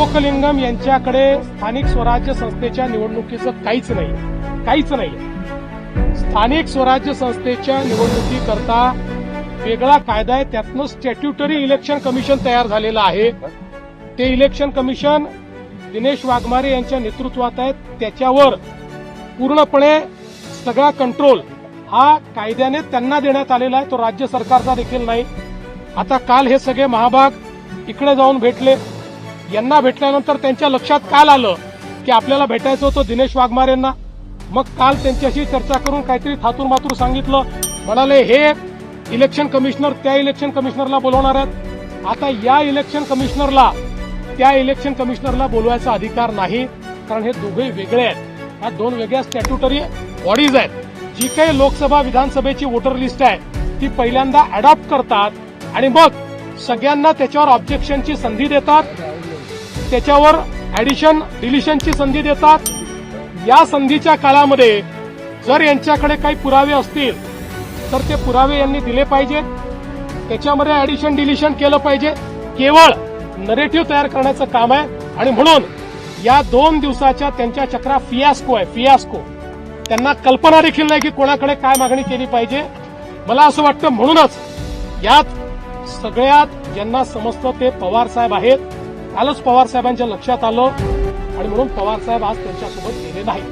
चोकलिंगम यांच्याकडे स्थानिक स्वराज्य संस्थेच्या निवडणुकीचं काहीच नाही. काहीच नाही. स्थानिक स्वराज्य संस्थेच्या निवडणुकीकरता वेगळा कायदा आहे. त्यातनं स्टॅट्युटरी इलेक्शन कमिशन तयार झालेलं आहे. ते इलेक्शन कमिशन दिनेश वाघमारे यांच्या नेतृत्वात आहे त्याच्यावर पूर्णपणे सगळा कंट्रोल हा कायद्याने त्यांना देण्यात आलेला आहे. तो राज्य सरकारचा देखील नाही. आता काल हे सगळे महाभाग इकडे जाऊन भेटले. यांना भेटल्यानंतर त्यांच्या लक्षात काल आलं की आपल्याला भेटायचं होतं दिनेश वाघमारेंना मग काल त्यांच्याशी चर्चा करून काहीतरी थातूर मातूर सांगितलं. म्हणाले हे इलेक्शन कमिशनर त्या इलेक्शन कमिशनरला बोलवणार आहेत. आता या इलेक्शन कमिशनरला त्या इलेक्शन कमिशनरला बोलवायचा अधिकार नाही. कारण हे दोघे वेगळे आहेत. ह्या दोन वेगळ्या स्टॅट्युटरी बॉडीज आहेत. जी काही लोकसभा विधानसभेची वोटर लिस्ट आहे ती पहिल्यांदा अडॉप्ट करतात आणि मग सगळ्यांना त्याच्यावर ऑब्जेक्शनची संधी देतात. त्याच्यावर ऍडिशन डिलिशनची संधी देतात. या संधीच्या काळामध्ये जर यांच्याकडे काही पुरावे असतील तर ते पुरावे यांनी दिले पाहिजेत. त्याच्यामध्ये ऍडिशन डिलिशन केलं पाहिजे. केवळ नरेटिव्ह तयार करण्याचं काम आहे. आणि म्हणून या दोन दिवसाच्या त्यांच्या चक्रा फियास्को आहे फियास्को त्यांना कल्पना देखील नाही की कोणाकडे काय मागणी केली पाहिजे. मला असं वाटतं म्हणूनच यात सगळ्यात ज्यांना समजतं ते पवार साहेब आहेत कालच पवार साहेबांच्या लक्षात आलं. आणि म्हणून पवार साहेब आज त्यांच्यासोबत गेले नाही